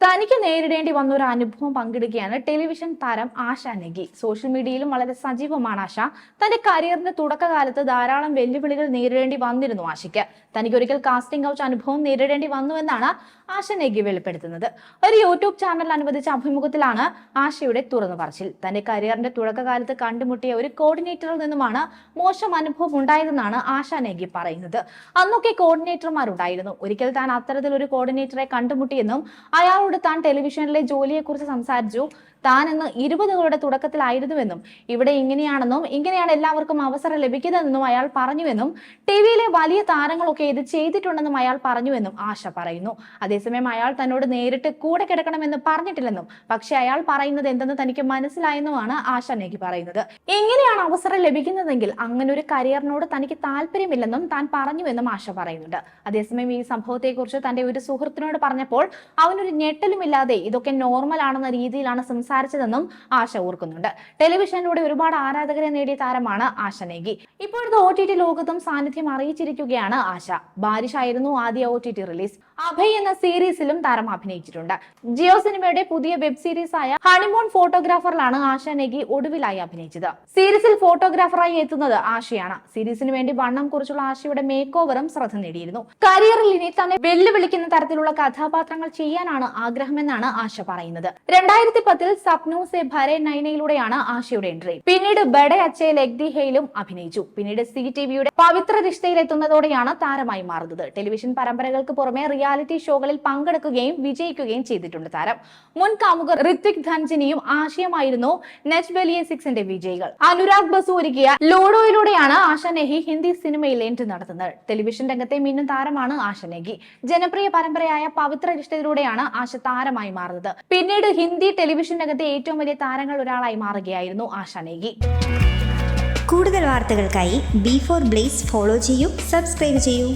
തനിക്ക് നേരിടേണ്ടി വന്ന ഒരു അനുഭവം പങ്കിടുകയാണ് ടെലിവിഷൻ താരം ആശ നെഗി. സോഷ്യൽ മീഡിയയിലും വളരെ സജീവമാണ് ആശ. തന്റെ കരിയറിന്റെ തുടക്കകാലത്ത് ധാരാളം വെല്ലുവിളികൾ നേരിടേണ്ടി വന്നിരുന്നു ആശയ്ക്ക്. തനിക്ക് ഒരിക്കൽ കാസ്റ്റിംഗ് കൗച്ച് അനുഭവം നേരിടേണ്ടി വന്നുവെന്നാണ് ആശ നെഗി വെളിപ്പെടുത്തുന്നത്. ഒരു യൂട്യൂബ് ചാനൽ അനുവദിച്ച അഭിമുഖത്തിലാണ് ആശയുടെ തുറന്നു പറച്ചിൽ. തന്റെ കരിയറിന്റെ തുടക്കകാലത്ത് കണ്ടുമുട്ടിയ ഒരു കോർഡിനേറ്ററിൽ നിന്നുമാണ് മോശം അനുഭവം ഉണ്ടായതെന്നാണ് ആശ നെഗി പറയുന്നത്. അന്നൊക്കെ കോർഡിനേറ്റർമാരുണ്ടായിരുന്നു ഒരിക്കൽ താൻ അത്തരത്തിൽ ഒരു കോർഡിനേറ്ററെ കണ്ടുമുട്ടിയെന്നും അയാളോട് താൻ ടെലിവിഷനിലെ ജോലിയെക്കുറിച്ച് സംസാരിച്ചു. താൻ ഇന്ന് ഇരുപതുകളുടെ തുടക്കത്തിലായിരുന്നുവെന്നും ഇവിടെ ഇങ്ങനെയാണെന്നും ഇങ്ങനെയാണ് എല്ലാവർക്കും അവസരം ലഭിക്കുന്നതെന്നും അയാൾ പറഞ്ഞുവെന്നും ടി വിയിലെ വലിയ താരങ്ങളൊക്കെ ഇത് ചെയ്തിട്ടുണ്ടെന്നും അയാൾ പറഞ്ഞുവെന്നും ആശ പറയുന്നു. അതേസമയം അയാൾ തന്നോട് നേരിട്ട് കൂടെ കിടക്കണമെന്ന് പറഞ്ഞിട്ടില്ലെന്നും പക്ഷെ അയാൾ പറയുന്നത് എന്തെന്ന് തനിക്ക് മനസ്സിലായെന്നുമാണ് ആശ നെഗി പറയുന്നത്. എങ്ങനെയാണ് അവസരം ലഭിക്കുന്നതെങ്കിൽ അങ്ങനെ ഒരു കരിയറിനോട് തനിക്ക് താല്പര്യമില്ലെന്നും താൻ പറഞ്ഞുവെന്നും ആശ പറയുന്നുണ്ട്. അതേസമയം ഈ സംഭവത്തെക്കുറിച്ച് തന്റെ ഒരു സുഹൃത്തിനോട് പറഞ്ഞപ്പോൾ അവനൊരു ഞെട്ടലുമില്ലാതെ ഇതൊക്കെ നോർമൽ ആണെന്ന രീതിയിലാണ് സംസാരിച്ചതെന്നും ആശ ഓർക്കുന്നുണ്ട് ടെലിവിഷനിലൂടെ ഒരുപാട് ആരാധകരെ നേടിയ താരമാണ് ആശ നേഗി. ഇപ്പോഴത്തെ ഒ ടി ടി ലോകത്തും സാന്നിധ്യം അറിയിച്ചിരിക്കുകയാണ് ആശ. ബാരിഷായിരുന്നു ആദ്യ O T T release Abhay എന്ന സീരീസിലും താരം അഭിനയിച്ചിട്ടുണ്ട്. ജിയോ സിനിമയുടെ പുതിയ വെബ് സീരീസ് ആയ ഹണിമൂൺ ഫോട്ടോഗ്രാഫറിലാണ് ആശ നെഗി ഒടുവിലായി അഭിനയിച്ചത്. സീരീസിൽ ഫോട്ടോഗ്രാഫറായി എത്തുന്നത് ആശയാണ്. സീരീസിന് വേണ്ടി വണ്ണം കുറിച്ചുള്ള ആശയുടെ മേക്ക് ഓവറും ശ്രദ്ധ നേടിയിരുന്നു. കരിയറിൽ ഇനി തന്നെ വെല്ലുവിളിക്കുന്ന തരത്തിലുള്ള കഥാപാത്രങ്ങൾ ചെയ്യാനാണ് ആഗ്രഹമെന്നാണ് ആശ പറയുന്നത്. രണ്ടായിരത്തി പത്തിൽ സപ്നു സെ ഭരെ നൈനയിലൂടെയാണ് ആശയുടെ എൻട്രി പിന്നീട് ബഡെ അച്ചേ ലഗ്ദി ഹെയിലും അഭിനയിച്ചു. പിന്നീട് സി ടിവിയുടെ പവിത്ര റിഷ്തയിൽ എത്തുന്നതോടെയാണ് താരമായി മാറുന്നത്. ടെലിവിഷൻ പരമ്പരകൾക്ക് പുറമെ റിയാലിറ്റി ഷോകളിൽ പങ്കെടുക്കുകയും വിജയിക്കുകയും ചെയ്തിട്ടുണ്ട് താരം. മുൻ കാമുകർ ഋത്വിക് ധൻജിനിയും ആശയമായിരുന്നു നെറ്റ് ബലിയ സിക്സിന്റെ വിജയികൾ. അനുരാഗ് ബസു ഒരുക്കിയ ലോഡോയിലൂടെയാണ് ആശ നെഹി ഹിന്ദി സിനിമയിൽ എൻട്രി നടത്തുന്നത്. ടെലിവിഷൻ രംഗത്തെ മിന്നും താരമാണ് ആശ നെഹി. ജനപ്രിയ പരമ്പരയായ പവിത്ര രഷ്ടയിലൂടെയാണ് ആശ താരമായി മാറുന്നത്. പിന്നീട് ഹിന്ദി ടെലിവിഷൻ രംഗത്തെ ഏറ്റവും വലിയ താരങ്ങൾ ഒരാളായി മാറുകയായിരുന്നു ആശ നെഹി. കൂടുതൽ വാർത്തകൾക്കായി ബി ഫോർ ബ്ലേസ് ഫോളോ ചെയ്യൂ സബ്സ്ക്രൈബ് ചെയ്യൂ.